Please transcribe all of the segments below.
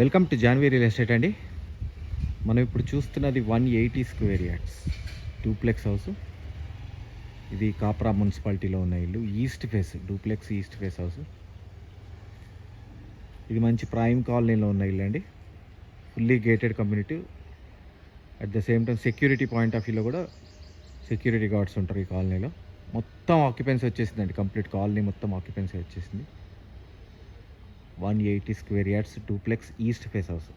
Welcome to Janvi real estate అండి. మనం ఇప్పుడు చూస్తున్నది one eighty square yards. Duplex house. ఇది కాప్రా మున్సిపాలిటీలో ఉన్న ఇల్లు. East face duplex east face house. ఇది మంచి ప్రైమ్ కాలనీలో ఉన్న ఇల్లు అండి. Fully gated community at the same time security point of వ్యూలో కూడా సెక్యూరిటీ గార్డ్స్ ఉంటారు ఈ కాలనీలో. మొత్తం ఆక్యుపెన్సీ వచ్చేసిందండి. కంప్లీట్ కాలనీ మొత్తం ఆక్యుపెన్సీ వచ్చేసింది. One eighty square yards duplex east face house.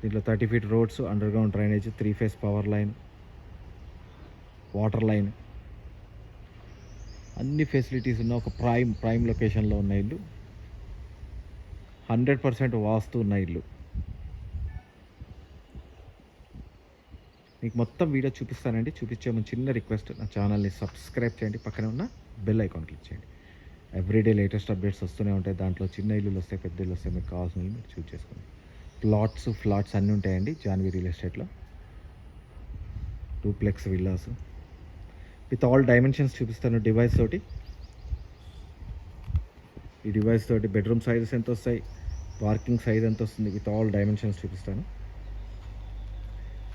దీంట్లో thirty feet roads underground drainage three phase power line water line అన్ని ఫెసిలిటీస్ ఉన్న ఒక ప్రైమ్ ప్రైమ్ లొకేషన్లో ఉన్న ఇల్లు. హండ్రెడ్ పర్సెంట్ వాస్తు ఉన్న ఇల్లు. మీకు మొత్తం వీడియో చూపిస్తానండి. చూపించే ముందు చిన్న రిక్వెస్ట్ నా ఛానల్ని సబ్స్క్రైబ్ చేయండి. పక్కనే ఉన్న బెల్ ఐకాన్ క్లిక్ చేయండి. ఎవ్రీడే లేటెస్ట్ అప్డేట్స్ వస్తూనే ఉంటాయి. దాంట్లో చిన్న ఇల్లులు వస్తాయి పెద్ద ఇల్లు వస్తాయి. మీకు కావాల్సిన మీరు చూస్ చేసుకోండి. ప్లాట్స్ ఫ్లాట్స్ అన్నీ ఉంటాయండి జాన్వి రియల్ ఎస్టేట్లో duplex villas with all dimensions చూపిస్తాను డివైస్ తోటి. ఈ డివైస్ తోటి బెడ్రూమ్ సైజెస్ ఎంత వస్తాయి? పార్కింగ్ సైజ్ ఎంత వస్తుంది? విత్ ఆల్ డైమెన్షన్స్ చూపిస్తాను.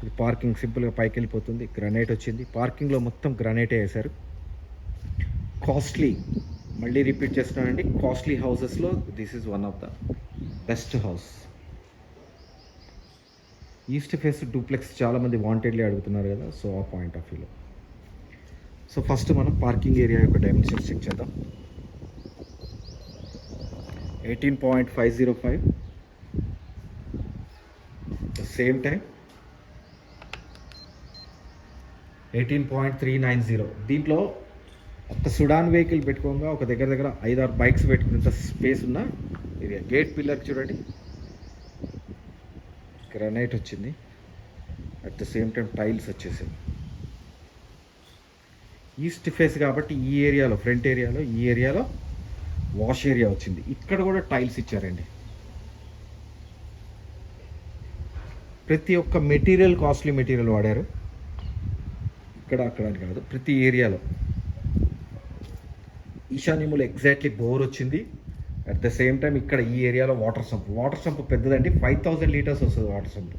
ఇది పార్కింగ్ సింపుల్గా పైకి వెళ్ళిపోతుంది. గ్రనైట్ వచ్చింది. పార్కింగ్లో మొత్తం గ్రనైటే వేశారు? కాస్ట్లీ మళ్ళీ రిపీట్ చేస్తున్నానండి. Costly హౌసెస్లో this is one of the best house. East face duplex చాలామంది వాంటెడ్లీ అడుగుతున్నారు కదా సో ఆ పాయింట్ ఆఫ్ వ్యూలో. సో ఫస్ట్ మనం పార్కింగ్ ఏరియా యొక్క డైమెన్షన్స్ చెక్ చేద్దాం. Eighteen point five zero five. The same time eighteen point three nine zero. దీంట్లో ఒక సుడాన్ వెహికల్ పెట్టుకోగా ఒక దగ్గర దగ్గర ఐదారు బైక్స్ పెట్టుకునేంత స్పేస్ ఉన్న ఏరియా గేట్ పిల్లర్ చూడండి. గ్రనైట్ వచ్చింది. At the same time tiles వచ్చేసాయి ఈస్ట్ ఫేస్ కాబట్టి ఈ ఏరియాలో ఫ్రంట్ ఏరియాలో ఈ ఏరియాలో వాష్ ఏరియా వచ్చింది. ఇక్కడ కూడా టైల్స్ ఇచ్చారండి. ప్రతి ఒక్క మెటీరియల్ కాస్ట్లీ మెటీరియల్ వాడారు. ఇక్కడ అక్కడ అని కాదు ప్రతి ఏరియాలో. ఈశాన్యములు ఎగ్జాక్ట్లీ బోర్ వచ్చింది. అట్ ద సేమ్ టైం ఇక్కడ ఈ ఏరియాలో వాటర్ సంప్ వాటర్ సంప్ పెద్దదండి. ఫైవ్ థౌజండ్ లీటర్స్ వస్తుంది వాటర్ సంప్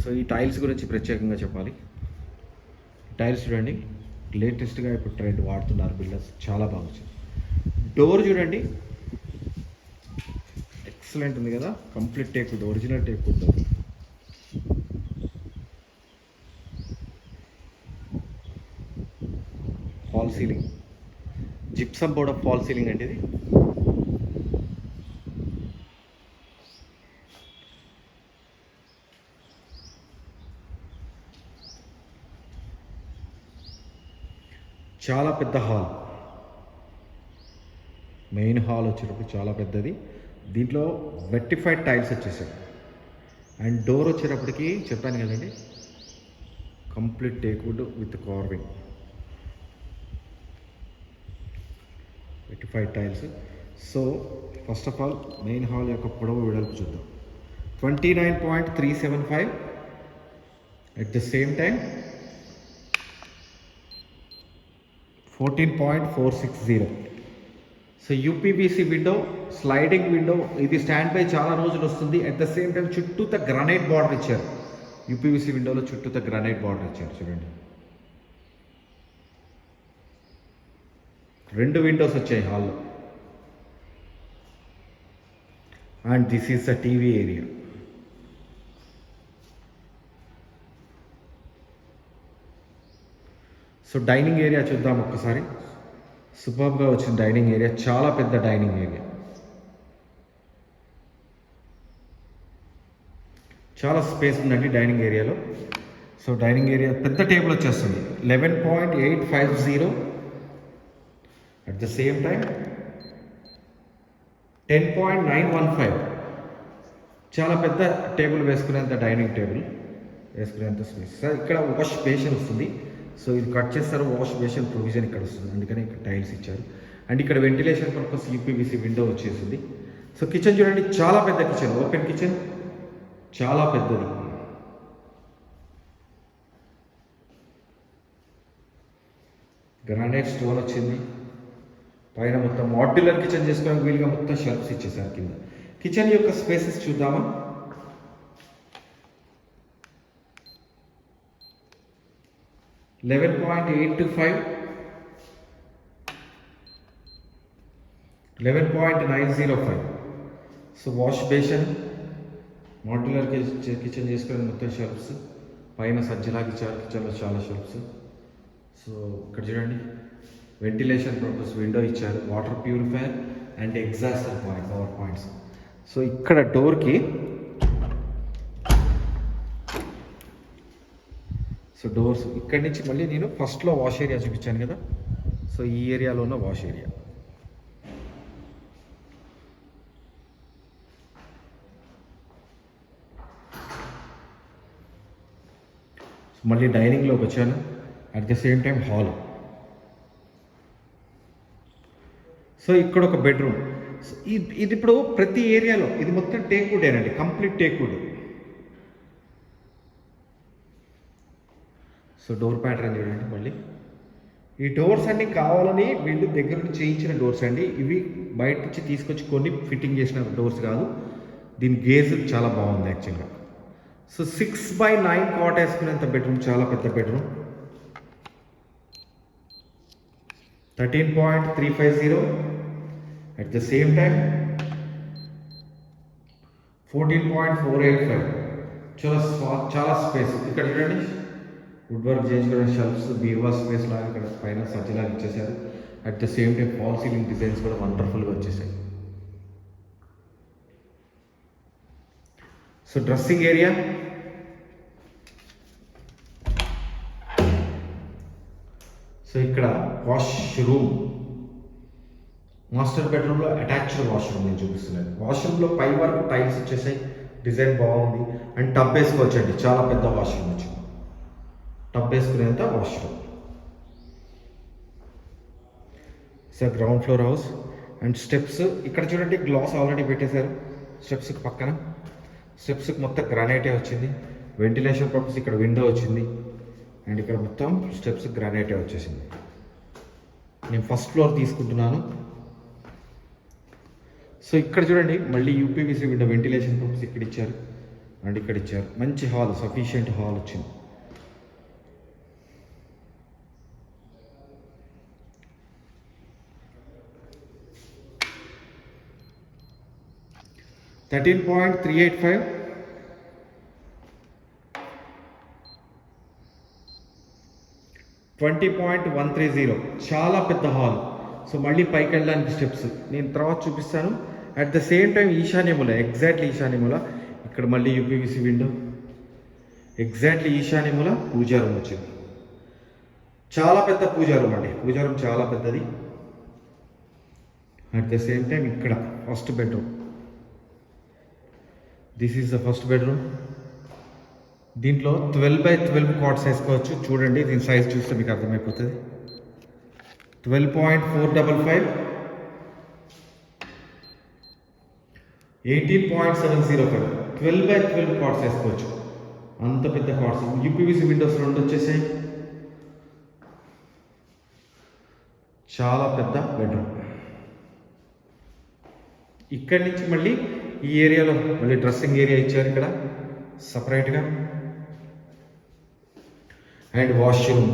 సో ఈ టైల్స్ గురించి ప్రత్యేకంగా చెప్పాలి. టైల్స్ చూడండి. లేటెస్ట్గా ఇప్పుడు ట్రెండ్ వాడుతున్నారు బిల్డర్స్ చాలా బాగా వచ్చింది. డోర్ చూడండి. ఎక్సలెంట్ ఉంది కదా. Complete teak wood original teak wood door false ceiling gypsum board of false ceiling అండి ఇది. చాలా పెద్ద హాల్ మెయిన్ హాల్ వచ్చేటప్పుడు చాలా పెద్దది. దీంట్లో వెట్టిఫైడ్ టైల్స్ వచ్చేసాయి. అండ్ డోర్ వచ్చేటప్పటికి చెప్పాను కదండి complete teakwood with carving vitrified tiles so first of all main hall యొక్క పొడవు వెడల్పు చూద్దాం. Twenty nine point three seven five at the same time fourteen point four six zero so UPVC window sliding window ఇది stand by చాలా రోజులు వస్తుంది. At the same time చుట్టూత granite border ఇచ్చారు. యూపీబీసీ విండోలో చుట్టూత గ్రనైట్ బార్డర్ ఇచ్చారు చూడండి. రెండు విండోస్ వచ్చాయి హాల్లో. And this is the TV area so dining area చూద్దాం ఒక్కసారి. సూపర్గా వచ్చిన డైనింగ్ ఏరియా చాలా పెద్ద డైనింగ్ ఏరియా చాలా స్పేస్ ఉందండి డైనింగ్ ఏరియాలో సో డైనింగ్ ఏరియా పెద్ద టేబుల్ వచ్చేస్తుంది. Eleven point eight five zero at the same time ten point nine one five చాలా పెద్ద టేబుల్ వేసుకునేంత డైనింగ్ టేబుల్ వేసుకునేంత స్పేస్. సార్ ఇక్కడ వాష్ బేషన్ వస్తుంది. సో ఇది కట్ చేస్తారు. వాష్ బేషన్ ప్రొవిజన్ ఇక్కడ వస్తుంది. అందుకని ఇక్కడ టైల్స్ ఇచ్చారు. అండ్ ఇక్కడ వెంటిలేషన్ పర్పస్ యూపీవీసీ విండో వచ్చేసింది. సో కిచెన్ చూడండి. చాలా పెద్ద కిచెన్. Open kitchen. చాలా పెద్దది. గ్రానైట్ స్టోన్ వచ్చింది. పైన మొత్తం మాడ్యులర్ కిచెన్ చేసుకోవడానికి వీలుగా మొత్తం షెల్ఫ్స్ ఇచ్చేసారు కింద. కిచెన్ యొక్క స్పేసెస్ చూద్దామా? Eleven point eight two five. Eleven point nine zero five. So wash basin modular kitchen చేసుకుని మొత్తం షెల్ఫ్స్ పైన సజ్జలాగా ఇచ్చారు కిచెన్లో చాలా షెల్ఫ్స్. సో ఇక్కడ చూడండి. వెంటిలేషన్ పర్పస్ విండో ఇచ్చారు. Water purifier and exhauster point power points so ఇక్కడ డోర్కి సో డోర్స్ ఇక్కడి నుంచి మళ్ళీ నేను ఫస్ట్లో వాష్ ఏరియా చూపించాను కదా. సో ఈ ఏరియాలో ఉన్న వాష్ ఏరియా మళ్ళీ డైనింగ్లోకి వచ్చాను. At the same time hall so ఇక్కడ ఒక బెడ్రూమ్ ఇది ఇప్పుడు ప్రతి ఏరియాలో ఇది మొత్తం టేకుడే అండి complete teakwood so door pattern చూడండి మళ్ళీ. ఈ డోర్స్ అన్ని కావాలని వీళ్ళు దగ్గర నుంచి చేయించిన డోర్స్ అండి. ఇవి బయట నుంచి తీసుకొచ్చి కొన్ని ఫిట్టింగ్ చేసిన డోర్స్ కాదు. దీని గేజ్ చాలా బాగుంది యాక్చువల్గా. So six by nine cot వేసుకునేంత bedroom చాలా పెద్ద bedroom. Thirteen point three five zero. At the same time fourteen point four eight five చాలా చాలా స్పేస్ ఇక్కడ చూడండి. వుడ్ వర్క్ చేయించుకోవడం షెల్ఫ్స్ బీవా స్పేస్ లాగా ఇక్కడ పైన సజ్జలాగా ఇచ్చేసారు at the same time false ceiling designs కూడా వండర్ఫుల్గా వచ్చేసాయి సో డ్రెస్సింగ్ ఏరియా సో ఇక్కడ వాష్ రూమ్ మాస్టర్ బెడ్రూమ్లో అటాచ్డ్ వాష్రూమ్ నేను చూపిస్తున్నాను. వాష్రూమ్లో పై వరకు టైల్స్ వచ్చేసాయి డిజైన్ బాగుంది అండ్ టబ్ వేసుకోవచ్చండి చాలా పెద్ద వాష్రూమ్ వచ్చింది tub వేసుకునేంత washroom. Sir ground floor house and steps ఇక్కడ చూడండి గ్లాస్ ఆల్రెడీ పెట్టేశారు. స్టెప్స్కి పక్కన స్టెప్స్కి మొత్తం గ్రానైటే వచ్చింది. వెంటిలేషన్ పర్పస్ ఇక్కడ విండో వచ్చింది. అండ్ ఇక్కడ మొత్తం స్టెప్స్ గ్రానైటే వచ్చేసింది. నేను ఫస్ట్ ఫ్లోర్ తీసుకుంటున్నాను. సో ఇక్కడ చూడండి మళ్ళీ యూపీవీసీ బిడ్డ వెంటిలేషన్ పర్పస్ ఇక్కడ ఇచ్చారు. అండ్ ఇక్కడ ఇచ్చారు. మంచి హాల్ సఫిషియంట్ హాల్ వచ్చింది. Thirteen point three eight five twenty point one three zero చాలా పెద్ద హాల్. సో మళ్ళీ పైకి వెళ్ళడానికి స్టెప్స్ నేను తర్వాత చూపిస్తాను. అట్ ద సేమ్ టైం ఈశాన్యముల ఎగ్జాక్ట్లీ ఈశాన్యముల ఇక్కడ మళ్ళీ యూపీవీసీ విండో ఎగ్జాక్ట్లీ ఈశాన్యముల పూజా రూమ్ వచ్చింది. చాలా పెద్ద పూజా రూమ్ అండి. పూజా రూమ్ చాలా పెద్దది. అట్ ద సేమ్ టైం ఇక్కడ first bedroom this is the first bedroom దీంట్లో ట్వెల్వ్ బై ట్వెల్వ్ కాట్స్ వేసుకోవచ్చు చూడండి దీని సైజ్ చూస్తే మీకు అర్థమైపోతుంది. Twelve point four double five eighteen point seven zero five. Twelve by twelve cots వేసుకోవచ్చు. అంత పెద్ద కార్డ్స్ యూపీవీసీ విండోస్ రెండు వచ్చేసాయి. చాలా పెద్ద బెడ్రూమ్ ఇక్కడి నుంచి మళ్ళీ ఈ ఏరియాలో మళ్ళీ డ్రెస్సింగ్ ఏరియా ఇచ్చారు ఇక్కడ. సపరేట్గా అండ్ వాష్రూమ్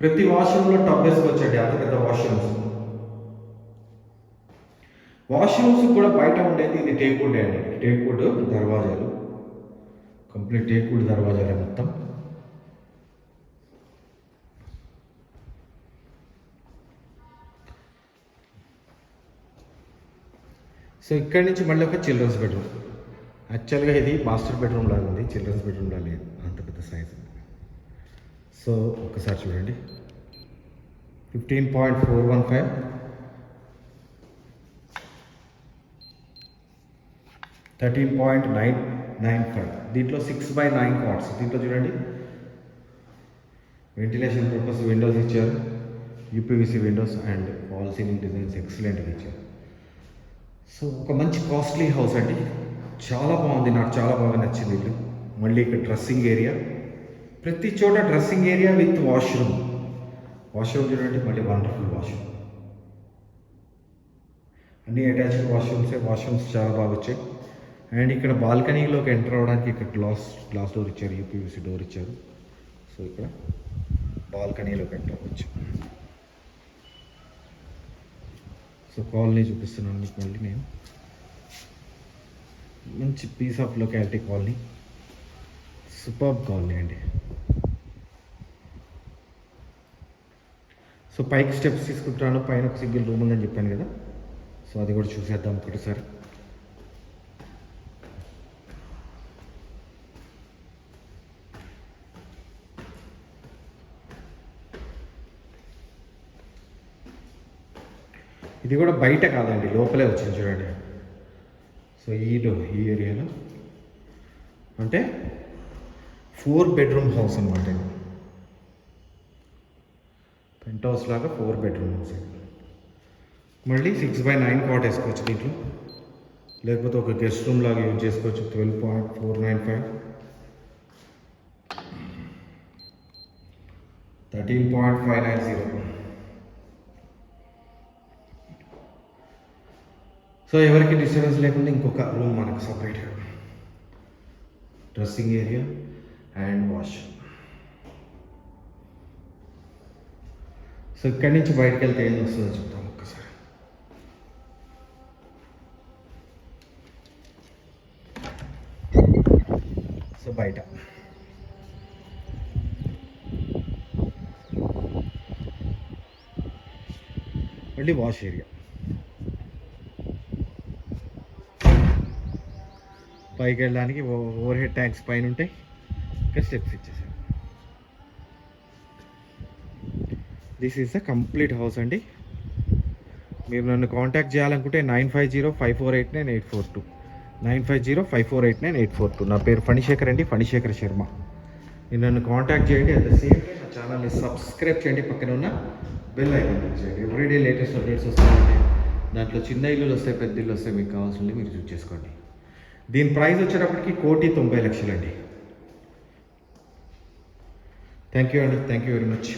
ప్రతి వాష్రూమ్లో టబ్ వేసుకోవచ్చండి అంత పెద్ద వాష్రూమ్స్ వాష్రూమ్స్ కూడా బయట ఉండేది ఇది టేక్వుడ్ అండి. టేక్వుడ్ దర్వాజాలు. కంప్లీట్ టేక్వుడ్ దర్వాజాలే మొత్తం. సో ఇక్కడ నుంచి మళ్ళీ ఒక చిల్డ్రన్స్ బెడ్రూమ్. యాక్చువల్గా ఇది మాస్టర్ బెడ్రూమ్ లాగా ఉంది. చిల్డ్రన్స్ బెడ్రూమ్ లాగా లేదు. అంత పెద్ద సైజ్ సో ఒకసారి చూడండి. Fifteen point four one five. Thirteen point nine nine five. దీంట్లో సిక్స్ బై నైన్ కార్డ్స్ దీంట్లో చూడండి. వెంటిలేషన్ పర్పస్ విండోస్ ఇచ్చారు. UPVC windows and all ceiling designs ఎక్సలెంట్గా ఇచ్చారు. సో ఒక మంచి కాస్ట్లీ హౌస్ అండి. చాలా బాగుంది. నాకు చాలా బాగా నచ్చింది ఇల్లు. మళ్ళీ ఇక్కడ డ్రెస్సింగ్ ఏరియా ప్రతి చోట dressing area with washroom washroom చూడండి. మళ్ళీ వండర్ఫుల్ వాష్రూమ్ అన్ని అటాచ్డ్ వాష్రూమ్స్ వాష్రూమ్స్ చాలా బాగా వచ్చాయి. అండ్ ఇక్కడ బాల్కనీలోకి ఎంటర్ అవ్వడానికి ఇక్కడ గ్లాస్ గ్లాస్ డోర్ ఇచ్చారు యూపీవీసీ డోర్ ఇచ్చారు. సో ఇక్కడ బాల్కనీలోకి ఎంటర్ అవ్వచ్చు. సో కాలనీ చూపిస్తున్నాను మీకు మళ్ళీ నేను. మంచి piece of locality colony. Super colony అండి. సో పైకి స్టెప్స్ తీసుకుంటాను పైన ఒక సింగిల్ రూమ్ ఉందని చెప్పాను కదా. సో అది కూడా చూసేద్దాం ఒకటిసారి ఇది కూడా బయట కాదండి లోపలే వచ్చింది చూడండి. సో ఈడు ఈ ఏరియాలో. అంటే ఫోర్ బెడ్రూమ్ హౌస్ అనమాట ఇది. పెంట్ హౌస్ లాగా ఫోర్ బెడ్రూమ్ హౌస్ మళ్ళీ సిక్స్ బై నైన్ కాట్ వేసుకోవచ్చు దీంట్లో. లేకపోతే ఒక గెస్ట్ రూమ్ లాగా యూజ్ చేసుకోవచ్చు twelve point four nine five thirteen point five nine zero so ఎవరికి డిస్టర్బెన్స్ లేకుండా ఇంకొక రూమ్ మనకు సపరేట్గా dressing area and wash so ఇక్కడి నుంచి బయటకు వెళ్తే ఏం వస్తుందో చెప్తాం ఒక్కసారి. సో బయట. మళ్ళీ వాష్ ఏరియా పైకి వెళ్ళడానికి ఓవర్ హెడ్ ట్యాంక్స్ పైన ఉంటాయి ఇక్కడ స్టెప్స్ ఇచ్చేసారు this is the complete house అండి. మీరు నన్ను కాంటాక్ట్ చేయాలనుకుంటే nine five zero five four eight nine eight four two. Nine five zero five four eight nine eight four two. నా పేరు ఫణిశేఖర్ అండి ఫణిశేఖర్ శర్మ. మీరు నన్ను కాంటాక్ట్ చేయండి అట్ ద సేమ్ టైం నా ఛానల్ని సబ్స్క్రైబ్ చేయండి పక్కన ఉన్న బెల్ ఐకాన్ చేయండి. ఎవ్రీడే లేటెస్ట్ అప్డేట్స్ వస్తాయండి. దాంట్లో చిన్న ఇల్లులు వస్తాయి పెద్ద ఇల్లు వస్తాయి మీకు కావాల్సింది మీరు చూస్ చేసుకోండి. దీని ప్రైస్ వచ్చేటప్పటికి కోటి తొంభై లక్షలండి. థ్యాంక్ యూ అండి థ్యాంక్ యూ వెరీ మచ్